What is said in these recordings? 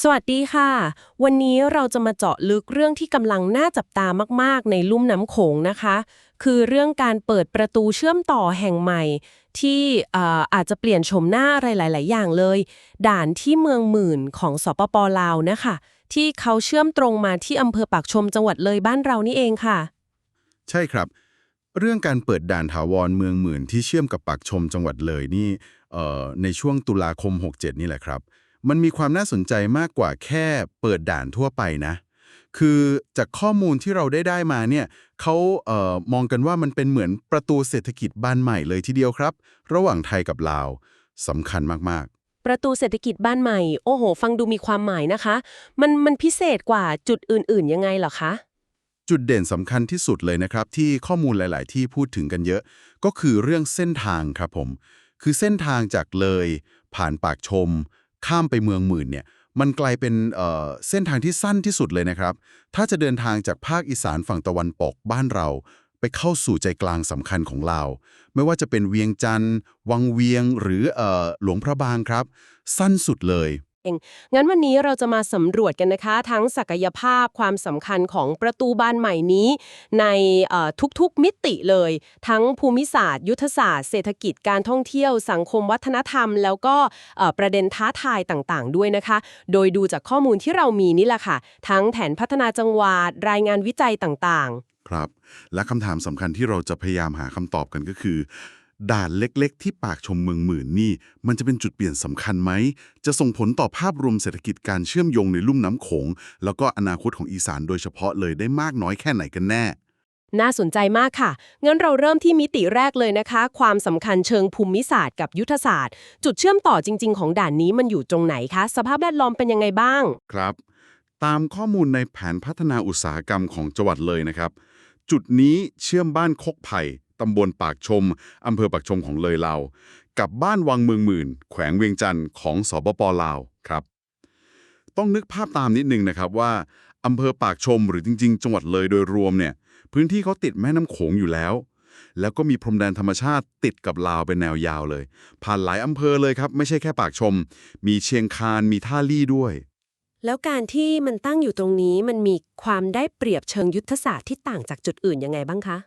สวัสดีค่ะ วันนี้เราจะมาเจาะลึกเรื่องที่กำลังน่าจับตามากๆ ในลุ่มน้ำโขงนะคะ คือเรื่องการเปิดประตูเชื่อมต่อแห่งใหม่ ที่เอ่อาจจะเปลี่ยนโฉมหน้าอะไรหลาย ๆ อย่างเลย ด่านที่เมืองหมื่นของสปปลาวนะคะ ที่เขาเชื่อมตรงมาที่อำเภอปากชมจังหวัดเลยบ้านเรานี่เองค่ะ ใช่ครับ เรื่องการเปิดด่านถาวรเมืองหมื่นที่เชื่อมกับปากชมจังหวัดเลยนี่ในช่วงตุลาคม 67 นี่แหละครับ มันมีความน่าสนใจมากกว่าแค่เปิดด่านทั่วไปนะ คือจากข้อมูลที่เราได้ได้มาเนี่ยเขาเอ่อมองกันว่ามันเป็นเหมือนประตูเศรษฐกิจบานใหม่เลยทีเดียวครับ ระหว่างไทยกับลาวสำคัญมากประตูเศรษฐกิจบ้านใหม่ โอ้โห ฟังดูมีความหมายนะคะ มันมันพิเศษกว่าจุดอื่น ๆ ยังไงเหรอคะๆจุดเด่นสำคัญที่สุดเลยนะครับ ที่ข้อมูลหลาย ๆ ที่พูดถึงกันเยอะ ก็คือเรื่องเส้นทางครับผม คือเส้นทางจากเลย ผ่านปากชม ข้ามไปเมืองหมื่นเนี่ยมันกลายเป็นเเส้นทางที่สั้นที่สุดเลยนะครับ ถ้าจะเดินทางจากภาคอีสานฝั่งตะวันตกบ้านเรา ไปเข้าสู่ใจกลางสำคัญของลาว ไม่ว่าจะเป็นเวียงจันทร์วังเวียงหรืออหลวงพระบางครับ สั้นสุดเลย งั้นวันนี้เราจะมาสำรวจกันนะคะ ทั้งศักยภาพความสำคัญของประตูบานใหม่นี้ ในทุกๆมิติเลย ทั้งภูมิศาสตร์ ยุทธศาสตร์เศรษฐกิจการท่องเที่ยวสังคมวัฒนธรรม แล้วก็ประเด็นท้าทายต่างๆ ด้วยนะคะ โดยดูจากข้อมูลที่เรามีนี่แหละค่ะ ทั้งแผนพัฒนาจังหวัดรายงานวิจัยต่างๆ ครับ และคำถามสำคัญที่เราจะพยายามหาคำตอบกันก็คือ ด่านเล็กๆ ที่ปากชมเมืองหมื่นนี่ มันจะเป็นจุดเปลี่ยนสำคัญไหม จะส่งผลต่อภาพรวมเศรษฐกิจการเชื่อมโยงในลุ่มน้ำโขง แล้วก็อนาคตของอีสานโดยเฉพาะเลยได้มากน้อยแค่ไหนกันแน่ น่าสนใจมากค่ะ งั้นเราเริ่มที่มิติแรกเลยนะคะ ความสำคัญเชิงภูมิศาสตร์กับยุทธศาสตร์ จุดเชื่อมต่อจริง ๆ ของด่านนี้มันอยู่ตรงไหนคะ สภาพแวดล้อมเป็นยังไงบ้าง ครับ ตามข้อมูลในแผนพัฒนาอุตสาหกรรมของจังหวัดเลยนะครับ จุดนี้เชื่อมบ้านคกไผ่ ตำบลปากชม อำเภอปากชมของเลยเรา กับบ้านวังเมืองหมื่น แขวงเวียงจันทร์ของสปปลาวครับ ต้องนึกภาพตามนิดนึงนะครับว่าอำเภอปากชมหรือจริง ๆ จังหวัดเลยโดยรวมเนี่ย พื้นที่เขาติดแม่น้ำโขงอยู่แล้ว แล้วก็มีพรมแดนธรรมชาติติดกับลาวเป็นแนวยาวเลย ผ่านหลายอำเภอเลยครับ ไม่ใช่แค่ปากชม มีเชียงคานมีท่าลี่ด้วยแล้วการที่มันตั้งอยู่ตรงนี้มันมีความได้เปรียบเชิงยุทธศาสตร์ที่ต่างจากจุดอื่นยังไงบ้างคะ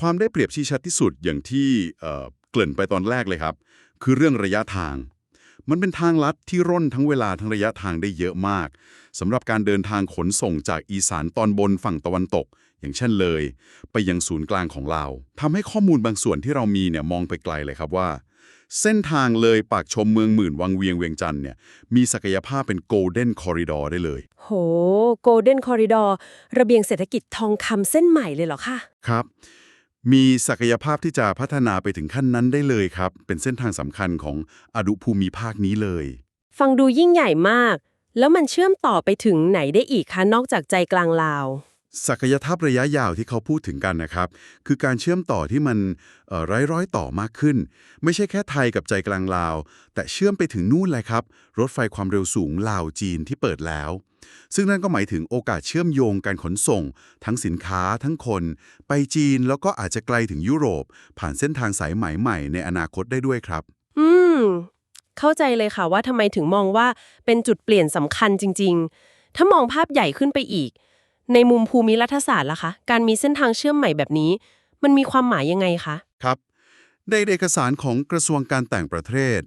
ความได้เปรียบที่ชัดที่สุดอย่างที่เอ่อเกริ่นไปตอนแรกเลยครับ คือเรื่องระยะทาง มันเป็นทางลัดที่ร่นทั้งเวลาทั้งระยะทางได้เยอะมากสำหรับการเดินทางขนส่งจากอีสานตอนบนฝั่งตะวันตก อย่างเช่นเลย ไปยังศูนย์กลางของลาวทำให้ข้อมูลบางส่วนที่เรามีเนี่ยมองไปไกลเลยครับว่า เส้นทางเลยปากชมเมืองหมื่นวังเวียงเวียงจันทร์เนี่ยมีศักยภาพเป็นโกลเด้นคอริดอร์ได้เลย โหโกลเด้นคอริดอร์ระเบียงเศรษฐกิจทองคำเส้นใหม่เลยเหรอคะครับ มีศักยภาพที่จะพัฒนาไปถึงขั้นนั้นได้เลยครับ เป็นเส้นทางสำคัญของอดุภูมิภาคนี้เลย ฟังดูยิ่งใหญ่มาก แล้วมันเชื่อมต่อไปถึงไหนได้อีกคะนอกจากใจกลางลาว ศักยภาพระยะยาวที่เขาพูดถึงกันนะครับ คือการเชื่อมต่อที่มันเอ่อร้อยร้อยต่อมากขึ้น ไม่ใช่แค่ไทยกับใจกลางลาว แต่เชื่อมไปถึงนู่นเลยครับ รถไฟความเร็วสูงลาวจีนที่เปิดแล้ว ซึ่งนั่นก็หมายถึงโอกาสเชื่อมโยงการขนส่ง ทั้งสินค้าทั้งคน ไปจีนแล้วก็อาจจะไกลถึงยุโรป ผ่านเส้นทางสายไหมใหม่ในอนาคตได้ด้วยครับ อืม เข้าใจเลยค่ะว่าทำไมถึงมองว่าเป็นจุดเปลี่ยนสำคัญจริง ๆ ถ้ามองภาพใหญ่ขึ้นไปอีก ในมุมภูมิรัฐศาสตร์ล่ะคะ การมีเส้นทางเชื่อมใหม่แบบนี้ มันมีความหมายยังไงคะครับในเอกสารของกระทรวงการแต่งประเทศ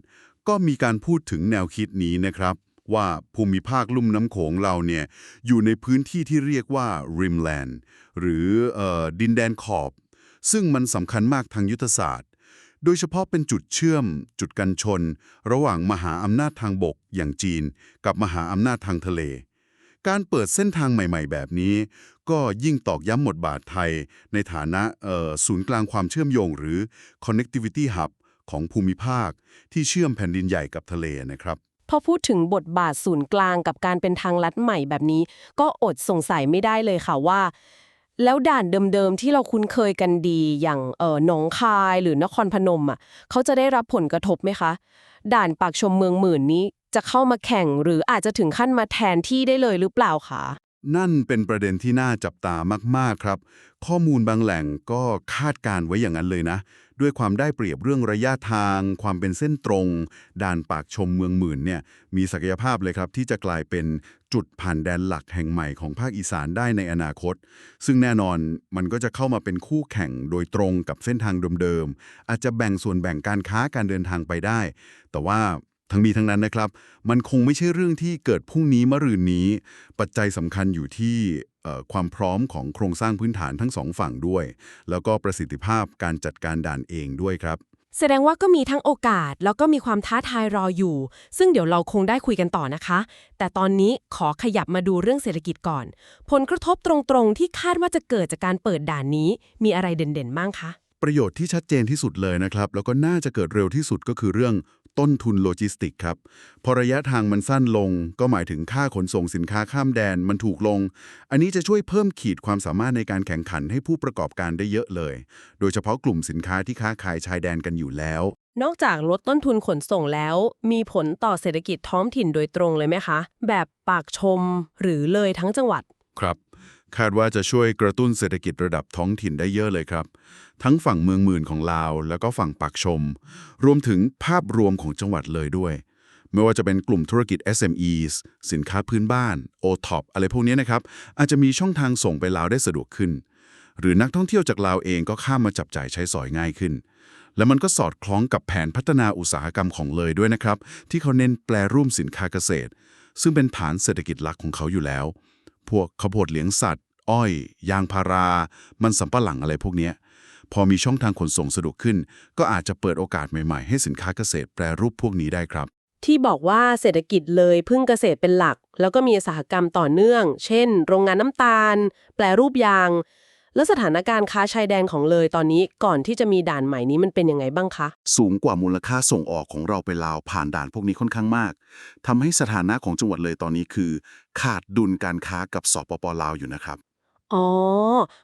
ก็มีการพูดถึงแนวคิดนี้นะครับ ว่าภูมิภาคลุ่มน้ำโขงเราเนี่ยอยู่ในพื้นที่ที่เรียกว่า rimland หรือออดินแดนขอบ ซึ่งมันสำคัญมากทางยุทธศาสตร์ โดยเฉพาะเป็นจุดเชื่อม จุดกันชน ระหว่างมหาอำนาจทางบกอย่างจีน กับมหาอำนาจทางทะเล การเปิดเส้นทางใหม่ ๆ แบบนี้ ก็ยิ่งตอกย้ำบทบาทไทย ในฐานะศูนย์กลางความเชื่อมโยงหรือ connectivity hub ของภูมิภาคที่เชื่อมแผ่นดินใหญ่กับทะเลนะครับ พอพูดถึงบทบาทศูนย์กลางกับการเป็นทางลัดใหม่แบบนี้ ก็อดสงสัยไม่ได้เลยค่ะว่า แล้วด่านเดิมๆที่เราคุ้นเคยกันดีอย่างเออหนองคายหรือนครพนมอะเขาจะได้รับผลกระทบไหมคะ ด่านปากชมเมืองหมื่นนี้จะเข้ามาแข่งหรืออาจจะถึงขั้นมาแทนที่ได้เลยหรือเปล่าคะนั่นเป็นประเด็นที่น่าจับตามาก ๆ ครับ ข้อมูลบางแหล่งก็คาดการไว้อย่างนั้นเลยนะ ด้วยความได้เปรียบเรื่องระยะทาง ความเป็นเส้นตรง ด่านปากชมเมืองหมื่นเนี่ยมีศักยภาพเลยครับที่จะกลายเป็นจุดผ่านแดนหลักแห่งใหม่ของภาคอีสานได้ในอนาคต ซึ่งแน่นอนมันก็จะเข้ามาเป็นคู่แข่งโดยตรงกับเส้นทางเดิมๆอาจจะแบ่งส่วนแบ่งการค้าการเดินทางไปได้ แต่ว่าทั้งนี้ทั้งนั้นนะครับ มันคงไม่ใช่เรื่องที่เกิดพรุ่งนี้มะรืนนี้ ปัจจัยสำคัญอยู่ที่ ความพร้อมของโครงสร้างพื้นฐานทั้งสองฝั่งด้วย แล้วก็ประสิทธิภาพการจัดการด่านเองด้วยครับ แสดงว่าก็มีทั้งโอกาส แล้วก็มีความท้าทายรออยู่ ซึ่งเดี๋ยวเราคงได้คุยกันต่อนะคะ แต่ตอนนี้ขอขยับมาดูเรื่องเศรษฐกิจก่อน ผลกระทบตรงๆ ที่คาดว่าจะเกิดจากการเปิดด่านนี้ มีอะไรเด่นๆบ้างคะประโยชน์ที่ชัดเจนที่สุดเลยนะครับ แล้วก็น่าจะเกิดเร็วที่สุดก็คือเรื่อง ต้นทุนโลจิสติกครับพอระยะทางมันสั้นลง ก็หมายถึงค่าขนส่งสินค้าข้ามแดนมันถูกลง อันนี้จะช่วยเพิ่มขีดความสามารถในการแข่งขันให้ผู้ประกอบการได้เยอะเลย โดยเฉพาะกลุ่มสินค้าที่ค้าขายชายแดนกันอยู่แล้ว นอกจากลดต้นทุนขนส่งแล้ว มีผลต่อเศรษฐกิจท้องถิ่นโดยตรงเลยไหมคะ แบบปากชมหรือเลยทั้งจังหวัด ครับ คาดว่าจะช่วยกระตุ้นเศรษฐกิจระดับท้องถิ่นได้เยอะเลยครับ ทั้งฝั่งเมืองหมื่นของลาว แล้วก็ฝั่งปากชม รวมถึงภาพรวมของจังหวัดเลยด้วย ไม่ว่าจะเป็นกลุ่มธุรกิจ SMEs สินค้าพื้นบ้าน O-Top อะไรพวกนี้นะครับ อาจจะมีช่องทางส่งไปลาวได้สะดวกขึ้น หรือนักท่องเที่ยวจากลาวเองก็ข้ามมาจับจ่ายใช้สอยง่ายขึ้น และมันก็สอดคล้องกับแผนพัฒนาอุตสาหกรรมของเลยด้วยนะครับ ที่เขาเน้นแปลรูปสินค้าเกษตร ซึ่งเป็นฐานเศรษฐกิจหลักของเขาอยู่แล้ว พวกข้าวโพดเลี้ยงสัตว์ อ้อย ยางพารา มันสำปะหลังอะไรพวกนี้พอมีช่องทางขนส่งสะดวกขึ้น ก็อาจจะเปิดโอกาสใหม่ๆ ให้สินค้าเกษตรแปรรูปพวกนี้ได้ครับ ที่บอกว่าเศรษฐกิจเลยพึ่งเกษตรเป็นหลัก แล้วก็มีอุตสาหกรรมต่อเนื่อง เช่น โรงงานน้ำตาล แปรรูปยาง แล้วสถานการณ์ค้าชายแดนของเลยตอนนี้ก่อนที่จะมีด่านใหม่นี้มันเป็นยังไงบ้างคะ สูงกว่ามูลค่าส่งออกของเราไปลาวผ่านด่านพวกนี้ค่อนข้างมากทำให้สถานะของจังหวัดเลยตอนนี้คือ ขาดดุลการค้ากับสปปลาวอยู่นะครับ อ๋อ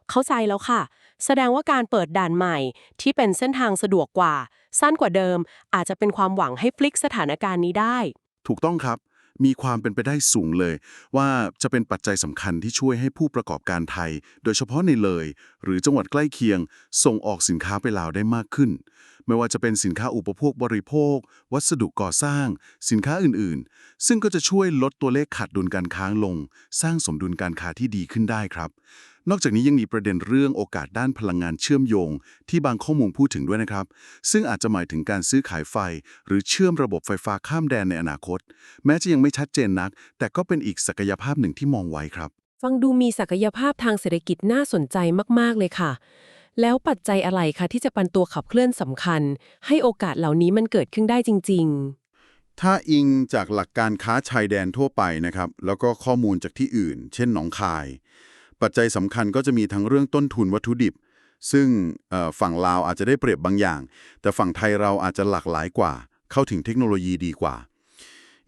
เข้าใจแล้วค่ะ แสดงว่าการเปิดด่านใหม่ ที่เป็นเส้นทางสะดวกกว่า สั้นกว่าเดิม อาจจะเป็นความหวังให้พลิกสถานการณ์นี้ได้ ถูกต้องครับ มีความเป็นไปได้สูงเลย ว่าจะเป็นปัจจัยสำคัญที่ช่วยให้ผู้ประกอบการไทย โดยเฉพาะในเลย หรือจังหวัดใกล้เคียง ส่งออกสินค้าไปลาวได้มากขึ้น ไม่ว่าจะเป็นสินค้าอุปโภคบริโภค วัสดุก่อสร้าง สินค้าอื่นๆ ซึ่งก็จะช่วยลดตัวเลขขาดดุลการค้างลง สร้างสมดุลการค้าที่ดีขึ้นได้ครับ นอกจากนี้ยังมีประเด็นเรื่องโอกาสด้านพลังงานเชื่อมโยง ที่บางข้อมูลพูดถึงด้วยนะครับ ซึ่งอาจจะหมายถึงการซื้อขายไฟ หรือเชื่อมระบบไฟฟ้าข้ามแดนในอนาคต แม้จะยังไม่ชัดเจนนัก แต่ก็เป็นอีกศักยภาพหนึ่งที่มองไว้ครับ ฟังดูมีศักยภาพทางเศรษฐกิจน่าสนใจมาก ๆ เลยค่ะ แล้วปัจจัยอะไรคะที่จะเป็นตัวขับเคลื่อนสำคัญ ให้โอกาสเหล่านี้มันเกิดขึ้นได้จริงถ้าอิงจากหลักการค้าชายแดนทั่วไปนะครับ แล้วก็ข้อมูลจากที่อื่น เช่นหนองคาย ปัจจัยสำคัญก็จะมีทั้งเรื่องต้นทุนวัตถุดิบ ซึ่งฝั่งลาวอาจจะได้เปรียบบางอย่าง แต่ฝั่งไทยเราอาจจะหลากหลายกว่า เข้าถึงเทคโนโลยีดีกว่า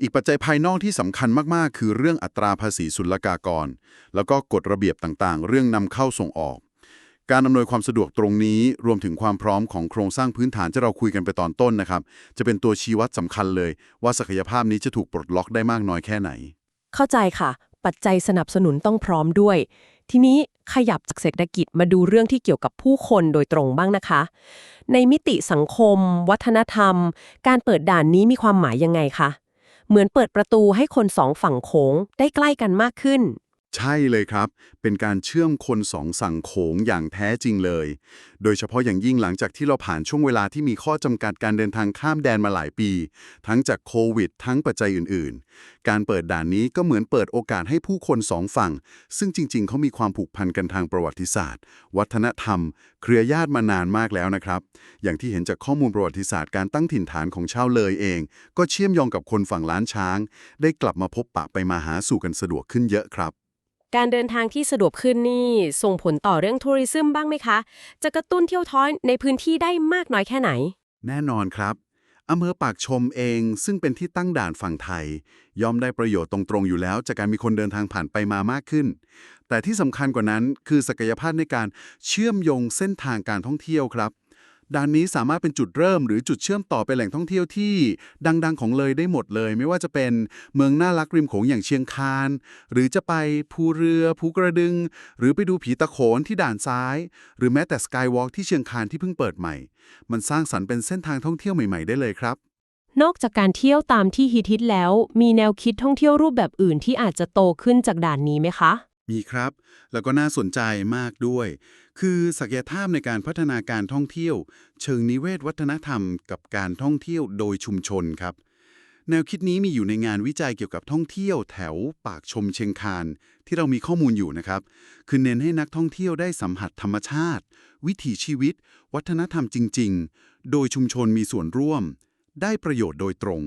อีกปัจจัยภายนอกที่สำคัญมากๆ คือเรื่องอัตราภาษีศุลกากร แล้วก็กฎระเบียบต่างๆ เรื่องนำเข้าส่งออก การอำนวยความสะดวกตรงนี้รวมถึงความพร้อมของโครงสร้างพื้นฐานที่เราคุยกันไปตอนต้นนะครับ จะเป็นตัวชี้วัดสำคัญเลย ว่าศักยภาพนี้จะถูกปลดล็อกได้มากน้อยแค่ไหน เข้าใจค่ะ ปัจจัยสนับสนุนต้องพร้อมด้วย ทีนี้ขยับจากเศรษฐกิจมาดูเรื่องที่เกี่ยวกับผู้คนโดยตรงบ้างนะคะ ในมิติสังคม วัฒนธรรม การเปิดด่านนี้มีความหมายยังไงคะเหมือนเปิดประตูให้คนสองฝั่งโขงได้ใกล้กันมากขึ้น ใช่เลยครับ เป็นการเชื่อมคนสองสั่งโขงอย่างแท้จริงเลย โดยเฉพาะอย่างยิ่งหลังจากที่เราผ่านช่วงเวลาที่มีข้อจำกัดการเดินทางข้ามแดนมาหลายปี ทั้งจากโควิด ทั้งปัจจัยอื่น ๆ การเปิดด่านนี้ก็เหมือนเปิดโอกาสให้ผู้คนสองฝั่ง ซึ่งจริง ๆ เขามีความผูกพันกันทางประวัติศาสตร์ วัฒนธรรม เครือญาติมานานมากแล้วนะครับ อย่างที่เห็นจากข้อมูลประวัติศาสตร์การตั้งถิ่นฐานของชาวเลยเอง ก็เชื่อมโยงกับคนฝั่งล้านช้าง ได้กลับมาพบปะไปมาหาสู่กันสะดวกขึ้นเยอะครับ การเดินทางที่สะดวกขึ้นนี่ส่งผลต่อเรื่องทัวริซึมบ้างไหมคะ จะกระตุ้นเที่ยวท้อยในพื้นที่ได้มากน้อยแค่ไหน แน่นอนครับอำเภอปากชมเอง ซึ่งเป็นที่ตั้งด่านฝั่งไทย ย่อมได้ประโยชน์ตรงๆอยู่แล้ว จากการมีคนเดินทางผ่านไปมามากขึ้น แต่ที่สำคัญกว่านั้นคือศักยภาพในการเชื่อมโยงเส้นทางการท่องเที่ยวครับ ด่านนี้สามารถเป็นจุดเริ่มหรือจุดเชื่อมต่อไปแหล่งท่องเที่ยวที่ ดังๆ ของเลยได้หมดเลย ไม่ว่าจะเป็นเมืองน่ารักริมโขงอย่างเชียงคาน หรือจะไปภูเรือภูกระดึง หรือไปดูผีตะโขนที่ด่านซ้าย หรือแม้แต่สกายวอล์กที่เชียงคานที่เพิ่งเปิดใหม่ มันสร้างสรรค์เป็นเส้นทางท่องเที่ยวใหม่ๆได้เลยครับ นอกจากการเที่ยวตามที่ฮิตๆแล้ว มีแนวคิดท่องเที่ยวรูปแบบอื่นที่อาจจะโตขึ้นจากด่านนี้ไหมคะ มีครับ แล้วก็น่าสนใจมากด้วย คือศักยภาพในการพัฒนาการท่องเที่ยว เชิงนิเวศวัฒนธรรม กับการท่องเที่ยวโดยชุมชนครับ แนวคิดนี้มีอยู่ในงานวิจัยเกี่ยวกับท่องเที่ยวแถวปากชมเชียงคานที่เรามีข้อมูลอยู่นะครับ คือเน้นให้นักท่องเที่ยวได้สัมผัสธรรมชาติ วิถีชีวิต วัฒนธรรมจริง ๆ โดยชุมชนมีส่วนร่วม ได้ประโยชน์โดยตรง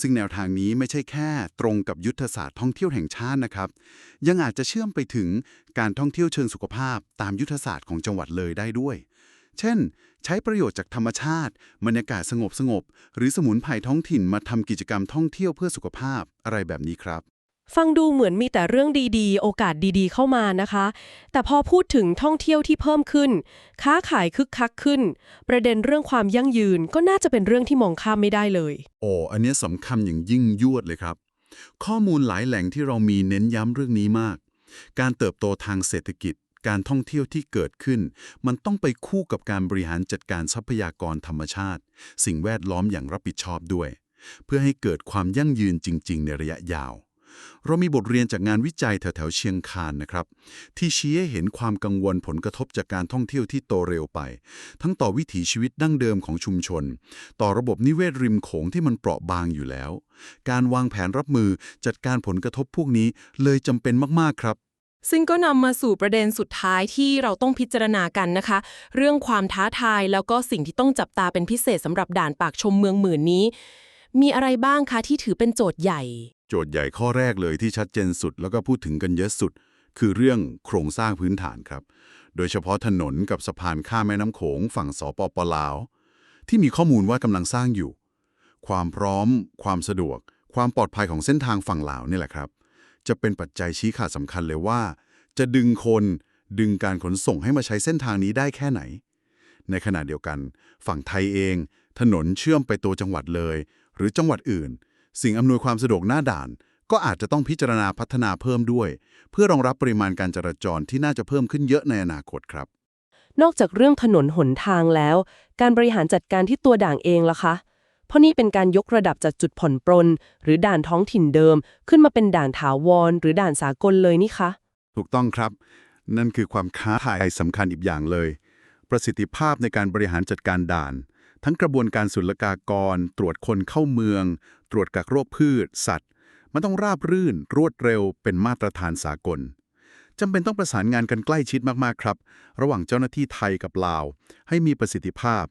ซึ่งแนวทางนี้ไม่ใช่แค่ตรงกับยุทธศาสตร์ท่องเที่ยวแห่งชาตินะครับ ยังอาจจะเชื่อมไปถึงการท่องเที่ยวเชิงสุขภาพตามยุทธศาสตร์ของจังหวัดเลยได้ด้วย เช่น ใช้ประโยชน์จากธรรมชาติ บรรยากาศสงบสงบหรือสมุนไพรท้องถิ่นมาทำกิจกรรมท่องเที่ยวเพื่อสุขภาพอะไรแบบนี้ครับ ฟังดูเหมือนมีแต่เรื่องดีๆ โอกาสดีๆ เข้ามานะคะ แต่พอพูดถึงท่องเที่ยวที่เพิ่มขึ้น ค้าขายคึกคักขึ้น ประเด็นเรื่องความยั่งยืนก็น่าจะเป็นเรื่องที่มองข้ามไม่ได้เลย โอ้อันนี้สำคัญอย่างยิ่งยวดเลยครับ ข้อมูลหลายแหล่งที่เรามีเน้นย้ำเรื่องนี้มาก การเติบโตทางเศรษฐกิจ การท่องเที่ยวที่เกิดขึ้น มันต้องไปคู่กับการบริหารจัดการทรัพยากรธรรมชาติ สิ่งแวดล้อมอย่างรับผิดชอบด้วย เพื่อให้เกิดความยั่งยืนจริง ๆ ในระยะยาว เรามีบทเรียนจากงานวิจัยแถวๆเชียงคานนะครับ ที่ชี้ให้เห็นความกังวลผลกระทบจากการท่องเที่ยวที่โตเร็วไป ทั้งต่อวิถีชีวิตดั้งเดิมของชุมชน ต่อระบบนิเวศริมโขงที่มันเปราะบางอยู่แล้ว การวางแผนรับมือจัดการผลกระทบพวกนี้เลยจำเป็นมากๆครับซึ่งก็นำมาสู่ประเด็นสุดท้ายที่เราต้องพิจารณากันนะคะ เรื่องความท้าทายแล้วก็สิ่งที่ต้องจับตาเป็นพิเศษสำหรับด่านปากชมเมืองหมื่นนี้ มีอะไรบ้างคะที่ถือเป็นโจทย์ใหญ่ โจทย์ใหญ่ข้อแรกเลยที่ชัดเจนสุด แล้วก็พูดถึงกันเยอะสุด คือเรื่องโครงสร้างพื้นฐานครับ โดยเฉพาะถนนกับสะพานข้ามแม่น้ำโขงฝั่งสปปลาว ที่มีข้อมูลว่ากำลังสร้างอยู่ ความพร้อม ความสะดวก ความปลอดภัยของเส้นทางฝั่งลาวนี่แหละครับ จะเป็นปัจจัยชี้ขาดสำคัญเลยว่า จะดึงคนดึงการขนส่งให้มาใช้เส้นทางนี้ได้แค่ไหน ในขณะเดียวกัน ฝั่งไทยเอง ถนนเชื่อมไปตัวจังหวัดเลย หรือจังหวัดอื่น สิ่งอำนวยความสะดวกหน้าด่าน ก็อาจจะต้องพิจารณาพัฒนาเพิ่มด้วย เพื่อรองรับปริมาณการจราจรที่น่าจะเพิ่มขึ้นเยอะในอนาคตครับ นอกจากเรื่องถนนหนทางแล้ว การบริหารจัดการที่ตัวด่างเองล่ะคะ เพราะนี่เป็นการยกระดับจากจุดผ่อนปรน หรือด่านท้องถิ่นเดิม ขึ้นมาเป็นด่านถาวร หรือด่านสากลเลยนี่คะ ถูกต้องครับ นั่นคือความท้าทายสำคัญอีกอย่างเลย ประสิทธิภาพในการบริหารจัดการด่าน ทั้งกระบวนการศุลกากร ตรวจคนเข้าเมือง ตรวจกักโรคพืช สัตว์ มันต้องราบรื่น รวดเร็ว เป็นมาตรฐานสากลจำเป็นต้องประสานงานกันใกล้ชิดมากๆครับ ระหว่างเจ้าหน้าที่ไทยกับลาว ให้มีประสิทธิภาพ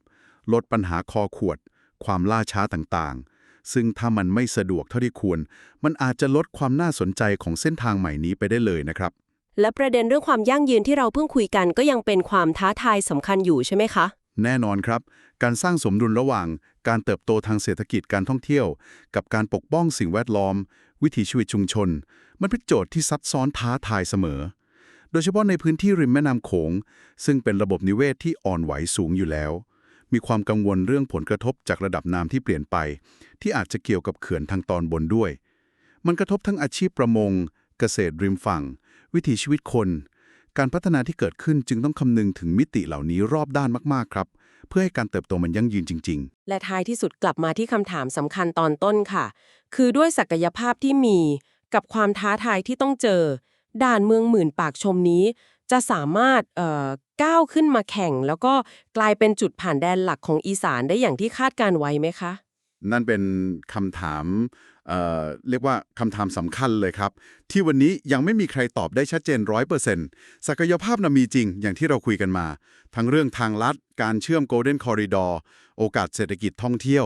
ลดปัญหาคอขวด ความล่าช้าต่างๆ ซึ่งถ้ามันไม่สะดวกเท่าที่ควร มันอาจจะลดความน่าสนใจของเส้นทางใหม่นี้ไปได้เลยนะครับ และประเด็นเรื่องความยั่งยืนที่เราเพิ่งคุยกันก็ยังเป็นความท้าทายสำคัญอยู่ใช่ไหมคะ แน่นอนครับ การสร้างสมดุลระหว่าง การเติบโตทางเศรษฐกิจการท่องเที่ยว กับการปกป้องสิ่งแวดล้อม วิถีชีวิตชุมชน มันเป็นโจทย์ที่ซับซ้อนท้าทายเสมอ โดยเฉพาะในพื้นที่ริมแม่น้ำโขง ซึ่งเป็นระบบนิเวศที่อ่อนไหวสูงอยู่แล้ว มีความกังวลเรื่องผลกระทบจากระดับน้ำที่เปลี่ยนไป ที่อาจจะเกี่ยวกับเขื่อนทางตอนบนด้วย มันกระทบทั้งอาชีพประมง เกษตรริมฝั่ง วิถีชีวิตคน การพัฒนาที่เกิดขึ้นจึงต้องคำนึงถึงมิติเหล่านี้รอบด้านมาก ๆ ครับ เพื่อให้การเติบโตมันยั่งยืนจริง ๆ และท้ายที่สุดกลับมาที่คำถามสำคัญตอนต้นค่ะ คือด้วยศักยภาพที่มีกับความท้าทายที่ต้องเจอ ด่านเมืองหมื่นปากชมนี้ จะสามารถเอ่อก้าวขึ้นมาแข่ง แล้วก็กลายเป็นจุดผ่านแดนหลักของอีสานได้อย่างที่คาดการไว้ไหมคะ นั่นเป็นคำถาม เเรียกว่าคำถามสำคัญเลยครับ ที่วันนี้ยังไม่มีใครตอบได้ชัดเจนร้อยเปอร์เซ็นต์ศักยภาพนะมีจริงอย่างที่เราคุยกันมา ทั้งเรื่องทางลัด การเชื่อม Golden Corridor โอกาสเศรษฐกิจท่องเที่ยว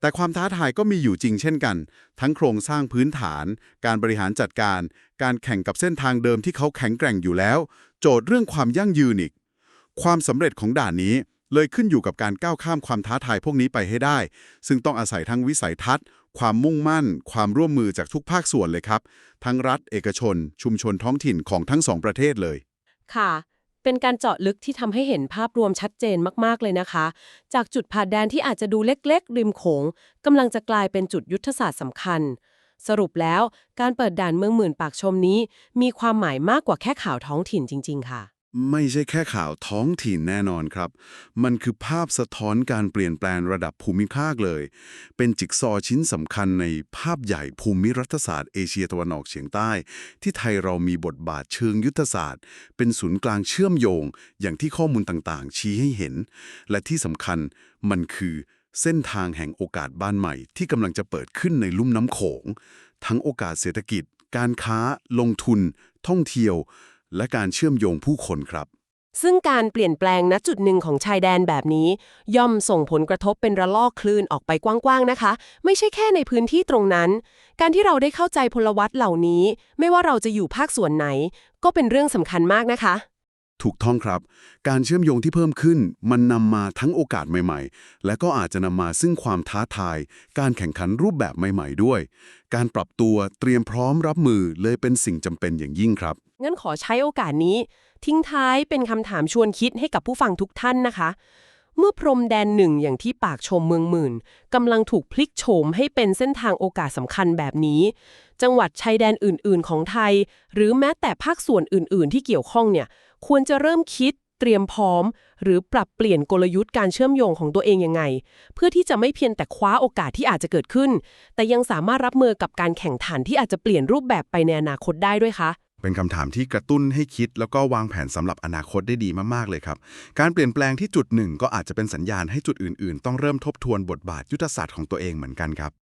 แต่ความท้าทายก็มีอยู่จริงเช่นกัน ทั้งโครงสร้างพื้นฐาน การบริหารจัดการ การแข่งกับเส้นทางเดิมที่เขาแข็งแกร่งอยู่แล้ว โจทย์เรื่องความยั่งยืนอีก ความสำเร็จของด่านนี้ เลยขึ้นอยู่กับการก้าวข้ามความท้าทายพวกนี้ไปให้ได้ ซึ่งต้องอาศัยทั้งวิสัยทัศน์ ความมุ่งมั่น ความร่วมมือจากทุกภาคส่วนเลยครับ ทั้งรัฐ เอกชน ชุมชนท้องถิ่นของทั้งสองประเทศเลย ค่ะ เป็นการเจาะลึกที่ทำให้เห็นภาพรวมชัดเจนมากๆเลยนะคะ จากจุดผ่านแดนที่อาจจะดูเล็กๆ ริมโขงกำลังจะกลายเป็นจุดยุทธศาสตร์สำคัญ สรุปแล้วการเปิดด่านเมืองหมื่นปากชมนี้ มีความหมายมากกว่าแค่ข่าวท้องถิ่นจริง ๆ ค่ะ ไม่ใช่แค่ข่าวท้องถิ่นแน่นอนครับ มันคือภาพสะท้อนการเปลี่ยนแปลงระดับภูมิภาคเลย เป็นจิ๊กซอว์ชิ้นสำคัญในภาพใหญ่ภูมิรัฐศาสตร์เอเชียตะวันออกเฉียงใต้ ที่ไทยเรามีบทบาทเชิงยุทธศาสตร์ เป็นศูนย์กลางเชื่อมโยง อย่างที่ข้อมูลต่างๆ ชี้ให้เห็น และที่สำคัญมันคือเส้นทางแห่งโอกาสบ้านใหม่ ที่กำลังจะเปิดขึ้นในลุ่มน้ำโขง ทั้งโอกาสเศรษฐกิจ การค้า ลงทุน ท่องเที่ยว และการเชื่อมโยงผู้คนครับ ซึ่งการเปลี่ยนแปลงณจุดหนึ่งของชายแดนแบบนี้ ย่อมส่งผลกระทบเป็นระลอกคลื่นออกไปกว้างๆนะคะ ไม่ใช่แค่ในพื้นที่ตรงนั้น การที่เราได้เข้าใจพลวัตเหล่านี้ ไม่ว่าเราจะอยู่ภาคส่วนไหน ก็เป็นเรื่องสำคัญมากนะคะถูกต้องครับ การเชื่อมโยงที่เพิ่มขึ้น มันนำมาทั้งโอกาสใหม่ๆ และก็อาจจะนำมาซึ่งความท้าทาย การแข่งขันรูปแบบใหม่ ๆ ด้วย การปรับตัวเตรียมพร้อมรับมือเลยเป็นสิ่งจำเป็นอย่างยิ่งครับ งั้นขอใช้โอกาสนี้ ทิ้งท้ายเป็นคำถามชวนคิดให้กับผู้ฟังทุกท่านนะคะ เมื่อพรมแดนหนึ่งอย่างที่ปากชมเมืองหมื่นกำลังถูกพลิกโฉมให้เป็นเส้นทางโอกาสสำคัญแบบนี้ จังหวัดชายแดนอื่น ๆ ของไทย หรือแม้แต่ภาคส่วนอื่น ๆ ที่เกี่ยวข้องเนี่ย ควรจะเริ่มคิดเตรียมพร้อม หรือปรับเปลี่ยนกลยุทธ์การเชื่อมโยงของตัวเองยังไง เพื่อที่จะไม่เพียงแต่คว้าโอกาสที่อาจจะเกิดขึ้น แต่ยังสามารถรับมือกับการแข่งขันที่อาจจะเปลี่ยนรูปแบบไปในอนาคตได้ด้วยคะ เป็นคำถามที่กระตุ้นให้คิด แล้วก็วางแผนสำหรับอนาคตได้ดีมากๆเลยครับ การเปลี่ยนแปลงที่จุดหนึ่งก็อาจจะเป็นสัญญาณให้จุดอื่น ๆ ต้องเริ่มทบทวนบทบาทยุทธศาสตร์ของตัวเองเหมือนกันครับ